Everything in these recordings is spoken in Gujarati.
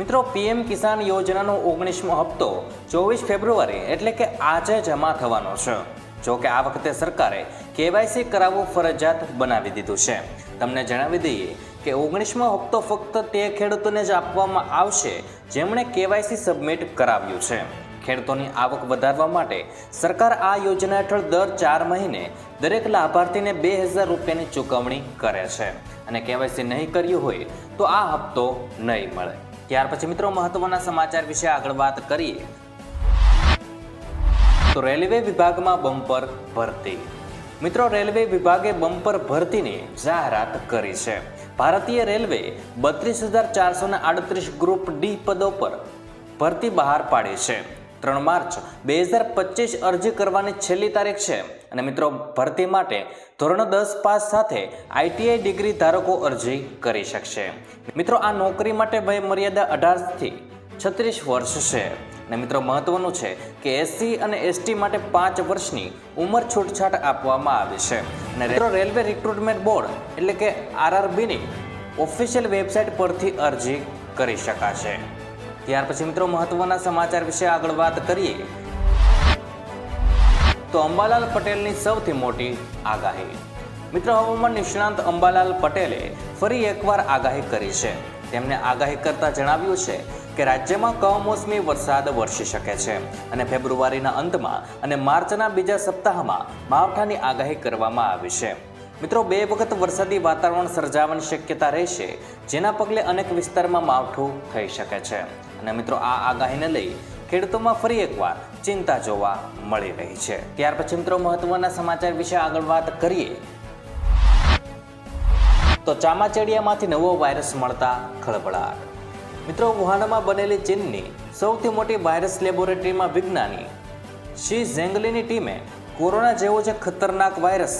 મિત્રો, પીએમ કિસાન યોજનાનો ઓગણીસમો હપ્તો ચોવીસ ફેબ્રુઆરી એટલે કે આજે જમા થવાનો છે. જો કે આ વખતે સરકારે કેવાયસી કરાવવું ફરજિયાત બનાવી દીધું છે. તમને જણાવી દઈએ કે ઓગણીસમો હપ્તો ફક્ત તે ખેડૂતોને જ આપવામાં આવશે જેમણે કેવાયસી સબમિટ કરાવ્યું છે. ખેડૂતોની આવક વધારવા માટે સરકાર આ યોજના હેઠળ દર ચાર મહિને દરેક લાભાર્થીને બે હજાર રૂપિયાની ચૂકવણી કરે છે. અને કેવાયસી નહીં કર્યું હોય તો આ હપ્તો નહીં મળે. ત્યાર પછી મિત્રો મહત્વના સમાચાર વિશે આગળ વાત કરીએ. તો રેલવે વિભાગમાં બમ્પર ભરતી. મિત્રો, રેલવે વિભાગે બમ્પર ભરતીની જાહેરાત કરી છે. ભારતીય રેલવે બત્રીસ હજાર ચારસો આડત્રીસ ગ્રુપ ડી પદો પર ભરતી બહાર પાડી છે. ત્રણ માર્ચ બે હજાર પચીસ અરજી કરવાની છેલ્લી તારીખ છે. અને મિત્રો, ભરતી માટે ધોરણ દસ પાસ સાથે આઈટીઆઈ ડિગ્રી ધારકો અરજી કરી શકશે. મિત્રો, આ નોકરી માટે વય મર્યાદા અઢારથી છત્રીસ વર્ષ છે. અને મિત્રો, મહત્વનું છે કે એસસી અને એસટી માટે પાંચ વર્ષની ઉંમર છૂટછાટ આપવામાં આવી છે. અને મિત્રો, રેલવે રિક્રુટમેન્ટ બોર્ડ એટલે કે આરઆરબીની ઓફિશિયલ વેબસાઇટ પરથી અરજી કરી શકાશે. ત્યાર પછી મિત્રો મહત્વના સમાચાર વિશે આગળ વાત કરીએ. તો અંબાલાલ પટેલની સૌથી મોટી આગાહી. મિત્રો હવામાન નિષ્ણાંત અંબાલાલ પટેલે ફરી એકવાર આગાહી કરી છે. તેમણે આગાહી કરતા જણાવ્યું છે કે રાજ્યમાં કમોસમી વરસાદ વરસી શકે છે અને ફેબ્રુઆરીના અંતમાં અને માર્ચના બીજા સપ્તાહમાં માવઠાની આગાહી કરવામાં આવી છે. મિત્રો, બે વખત વરસાદી વાતાવરણ સર્જાવાની શક્યતા રહેશે, જેના પગલે અનેક વિસ્તારમાં માવઠું થઈ શકે છે. અને મિત્રો, આ આગાહીને લઈ ખેડૂતોમાં ફરી એકવાર ચિંતા જોવા મળી રહી છે. ત્યાર પછી મિત્રો, મહત્વના સમાચાર વિશે આગળ વાત કરીએ. તો ચામાચેડિયામાંથી નવો વાયરસ મળતા ખળભળાટ. મિત્રો, વુહાનમાં બનેલી ચીનની સૌથી મોટી વાયરસ લેબોરેટરીમાં વિજ્ઞાની શી ઝેંગલીની ટીમે કોરોના જેવો જે ખતરનાક virus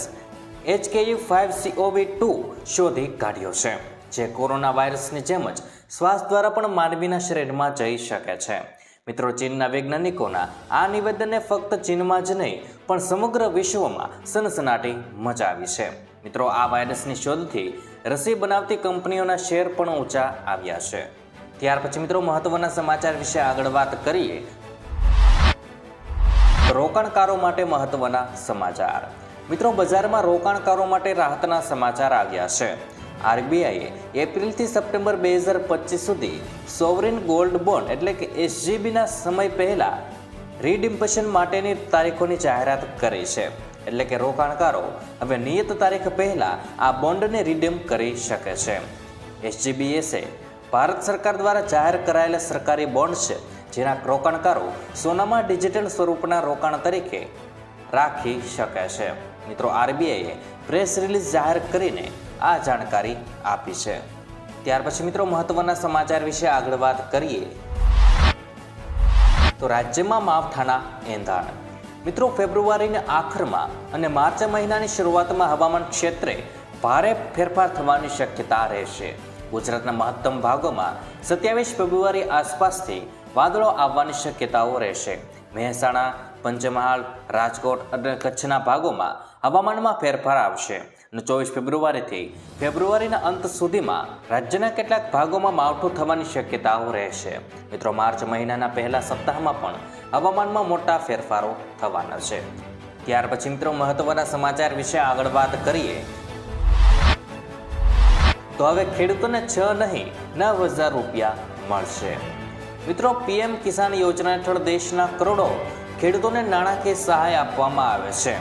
HKU five COV two શોધી કાઢ્યો છે, જે કોરોના વાયરસની જેમ જ શ્વાસ દ્વારા પણ માનવીના શરીરમાં જઈ શકે છે. મિત્રો, ચીનના વૈજ્ઞાનિકોના આ નિવેદનને ફક્ત ચીનમાં જ નહીં, પણ સમગ્ર વિશ્વમાં સનસનાટી મચાવી છે. મિત્રો, આ વાયરસની શોધથી રસી બનાવતી કંપનીઓના શેર પણ ઊંચા આવ્યા છે. ત્યાર પછી મિત્રો, મહત્વના સમાચાર વિશે આગળ વાત કરીએ. રોકાણકારો માટે મહત્વના સમાચાર. મિત્રો, બજારમાં રોકાણકારો માટે રાહતના સમાચાર આવ્યા છે. આરબીઆઈએ એપ્રિલથી સપ્ટેમ્બર બે હજાર પચીસ સુધી સોવરિન ગોલ્ડ બોન્ડ એટલે કે એસજીબીના સમય પહેલાં રીડિમ્પશન માટેની તારીખોની જાહેરાત કરી છે. એટલે કે રોકાણકારો હવે નિયત તારીખ પહેલાં આ બોન્ડને રીડિમ કરી શકે છે. એસજીબીએસે ભારત સરકાર દ્વારા જાહેર કરાયેલા સરકારી બોન્ડ છે, જેના રોકાણકારો સોનામાં ડિજિટલ સ્વરૂપના રોકાણ તરીકે રાખી શકે છે. મિત્રો આરબીઆઈએ પ્રેસ રિલીઝ જાહેર કરીને આ જાણકારી આપી છે. ત્યાર પછી મિત્રો મહત્વના સમાચાર વિશે આગળ વાત કરીએ. તો રાજ્યમાં માવઠાના એંધાણ. મિત્રો ફેબ્રુઆરીના આખરમાં અને માર્ચ મહિનાની શરૂઆતમાં હવામાન ક્ષેત્રે ભારે ફેરફાર થવાની શક્યતા રહેશે. ગુજરાતના મહત્તમ ભાગોમાં સત્યાવીસ ફેબ્રુઆરી આસપાસથી વાદળો આવવાની શક્યતાઓ રહેશે. મહેસાણા પંચમહાલ, રાજકોટ અને કચ્છના ભાગોમાં હવામાનમાં ફેરફાર આવશે. અને ચોવીસ ફેબ્રુઆરીથી ફેબ્રુઆરીના અંત સુધીમાં રાજ્યના કેટલાક ભાગોમાં માવઠું થવાની શક્યતાઓ રહેશે. મિત્રો, માર્ચ મહિનાના પહેલા સપ્તાહમાં પણ હવામાનમાં મોટા ફેરફારો થવાના છે. ત્યાર પછી મિત્રો, મહત્વના સમાચાર વિશે આગળ વાત કરીએ. તો હવે ખેડૂતોને છ નહીં, નવ હજાર રૂપિયા મળશે. મિત્રો, પીએમ કિસાન યોજના હેઠળ દેશના કરોડો ખેડૂતોને નાણાકીય સહાય આપવામાં આવે છે.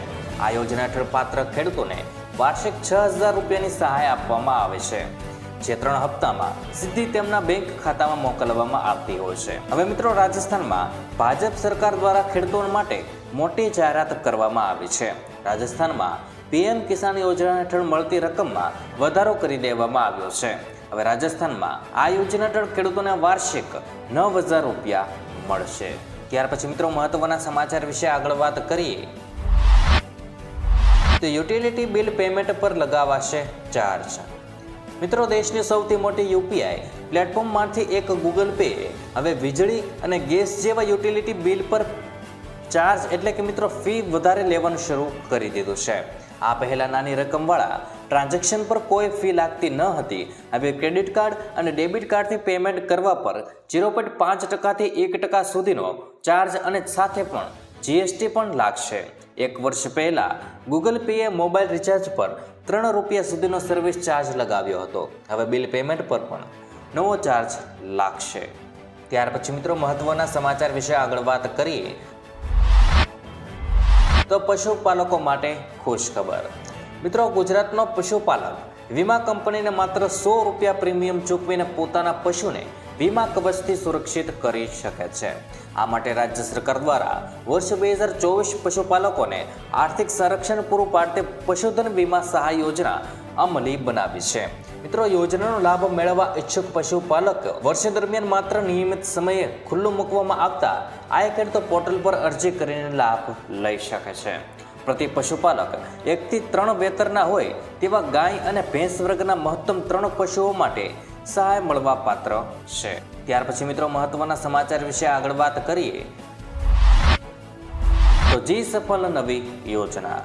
આ યોજના હેઠળ પાત્ર ખેડૂતોને વાર્ષિક છ હજાર રૂપિયાની સહાય આપવામાં આવે છે. જે ત્રણ હપ્તામાં સીધી તેમના બેંક ખાતામાં મોકલવામાં આવતી હોય છે. હવે મિત્રો રાજસ્થાનમાં ભાજપ સરકાર દ્વારા ખેડૂતો માટે મોટી જાહેરાત કરવામાં આવી છે. રાજસ્થાનમાં પીએમ કિસાન યોજના હેઠળ મળતી રકમમાં વધારો કરી દેવામાં આવ્યો છે. હવે રાજસ્થાનમાં આ યોજના હેઠળ ખેડૂતોને વાર્ષિક નવ હજાર રૂપિયા મળશે. ત્યાર પછી મિત્રો મહત્વના સમાચાર વિશે આગળ વાત કરીએ. તો યુટિલિટી બિલ પેમેન્ટ પર લગાવાશે ચાર્જ. મિત્રો દેશની સૌથી મોટી યુપીઆઈ પ્લેટફોર્મમાંથી એક ગૂગલ પે, હવે વીજળી અને ગેસ જેવા યુટિલિટી બિલ પર ચાર્જ એટલે કે મિત્રો ફી વધારે લેવાનું શરૂ કરી દીધું છે. આ પહેલાં નાની રકમવાળા ટ્રાન્ઝેક્શન પર કોઈ ફી લાગતી ન હતી. હવે ક્રેડિટ કાર્ડ અને ડેબિટ કાર્ડથી પેમેન્ટ કરવા પર ઝીરો પોઈન્ટ પાંચ ટકાથી એક ટકા સુધીનો ચાર્જ અને સાથે પણ જીએસટી પણ લાગશે. એક વર્ષ પહેલાં ગૂગલ પેએ મોબાઈલ રિચાર્જ પર ત્રણ રૂપિયા સુધીનો સર્વિસ ચાર્જ લગાવ્યો હતો. હવે બિલ પેમેન્ટ પર પણ નવો ચાર્જ લાગશે. ત્યાર પછી મિત્રો મહત્વના સમાચાર વિશે આગળ વાત કરીએ. તો પશુપાલકો માટે ખુશ ખબર મિત્રો, ગુજરાતનો પશુપાલક વીમા કંપનીને માત્ર સો રૂપિયા પ્રીમિયમ ચૂકવીને પોતાના પશુને વીમા કવચથી સુરક્ષિત કરી શકે છે. આ માટે રાજ્ય સરકાર દ્વારા વર્ષ બે હજાર ચોવીસ પશુપાલકોને આર્થિક સંરક્ષણ પૂરું પાડતી પશુધન વીમા સહાય યોજના અમલી બનાવી છે. મિત્રો, યોજનાનો લાભ મેળવવા ઈચ્છુક પશુપાલક વર્ષ દરમિયાન માત્ર નિયમિત સમયે ખુલ્લું મૂકવામાં આવતા આ ખેડૂતો પોર્ટલ પર અરજી કરીને લાભ લઈ શકે છે. પ્રતિ પશુપાલક એકથી ત્રણ વેતરના હોય તેવા ગાય અને ભેંસ વર્ગના મહત્તમ ત્રણ પશુઓ માટે સહાય મળવા પાત્ર છે. ત્યાર પછી મિત્રો, મહત્વના સમાચાર વિશે આગળ વાત કરીએ. તો જી સફળ નવી યોજના.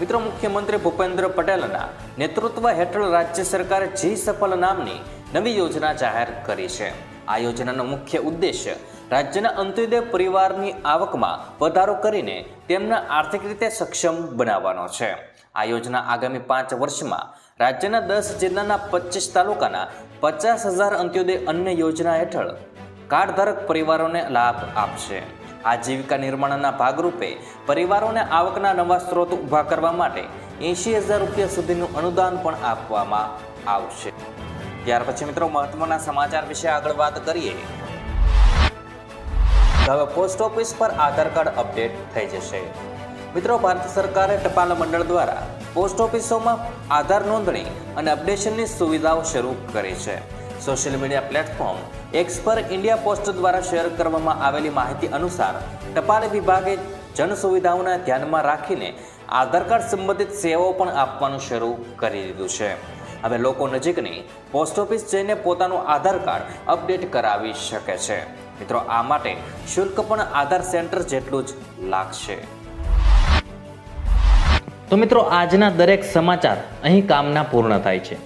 મિત્રો, મુખ્યમંત્રી ભૂપેન્દ્ર પટેલના નેતૃત્વ હેઠળ રાજ્ય સરકારે જી સફલ નામની નવી યોજના જાહેર કરી છે. આ યોજનાનો મુખ્ય ઉદ્દેશ્ય રાજ્યના અંત્યોદય પરિવારની આવકમાં વધારો કરીને તેમને આર્થિક રીતે સક્ષમ બનાવવાનો છે. આ યોજના આગામી પાંચ વર્ષમાં રાજ્યના દસ જિલ્લાના પચીસ તાલુકાના પચાસ હજાર અંત્યોદય અન્ય યોજના હેઠળ કાર્ડધારક પરિવારોને લાભ આપશે. આજીવિકા નિર્માણના ભાગરૂપે પરિવારોને આવકના નવા સ્ત્રોત ઊભા કરવા માટે એંશી હજાર રૂપિયા સુધીનું અનુદાન પણ આપવામાં આવશે. ત્યાર પછી મિત્રો મહત્વના સમાચાર વિશે આગળ વાત કરીએ. હવે પોસ્ટ ઓફિસ પર આધાર કાર્ડ અપડેટ થઈ જશે. મિત્રો ભારત સરકારે ટપાલ મંડળ દ્વારા પોસ્ટ ઓફિસોમાં આધાર નોંધણી અને અપડેશનની સુવિધાઓ શરૂ કરી છે. સોશિયલ મીડિયા પ્લેટફોર્મ એક્સ પર ઇન્ડિયા પોસ્ટ દ્વારા શેર કરવામાં આવેલી માહિતી અનુસાર ટપાલ વિભાગે જન સુવિધાઓના ધ્યાનમાં રાખીને આધાર કાર્ડ સંબંધિત સેવાઓ પણ આપવાનું શરૂ કરી દીધું છે. હવે લોકો નજીકની પોસ્ટ ઓફિસ જઈને પોતાનું આધાર કાર્ડ અપડેટ કરાવી શકે છે. મિત્રો, આ માટે શુલ્ક પણ આધાર સેન્ટર જેટલું જ લાગશે. તો મિત્રો, આજના દરેક સમાચાર અહીં કામના પૂર્ણ થાય છે.